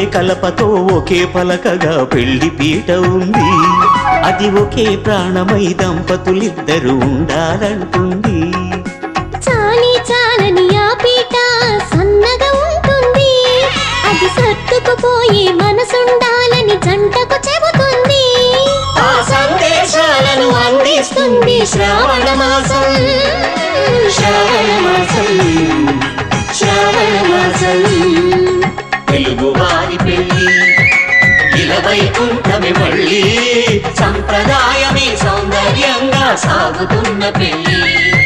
కలపతో ఒకే పలకగా పెళ్ళి పీట ఉంది. అది ఒకే ప్రాణమై దంపతులిద్దరు ఉండాలంటుంది. చాలి చాలని ఆ పీట సన్నగా ఉంటుంది. అది సర్దుకుపోయి మనసుండాలని జంటకు చెబుతుంది. ఆ సందేశాలను అందిస్తుంది శ్రావణ మాసం. శ్రావణ మాసం. శ్రావణ మాసం. ఇలవైకుంఠమి మళ్ళీ. సంప్రదాయమే సౌందర్యంగా సాగుతున్న పెళ్ళి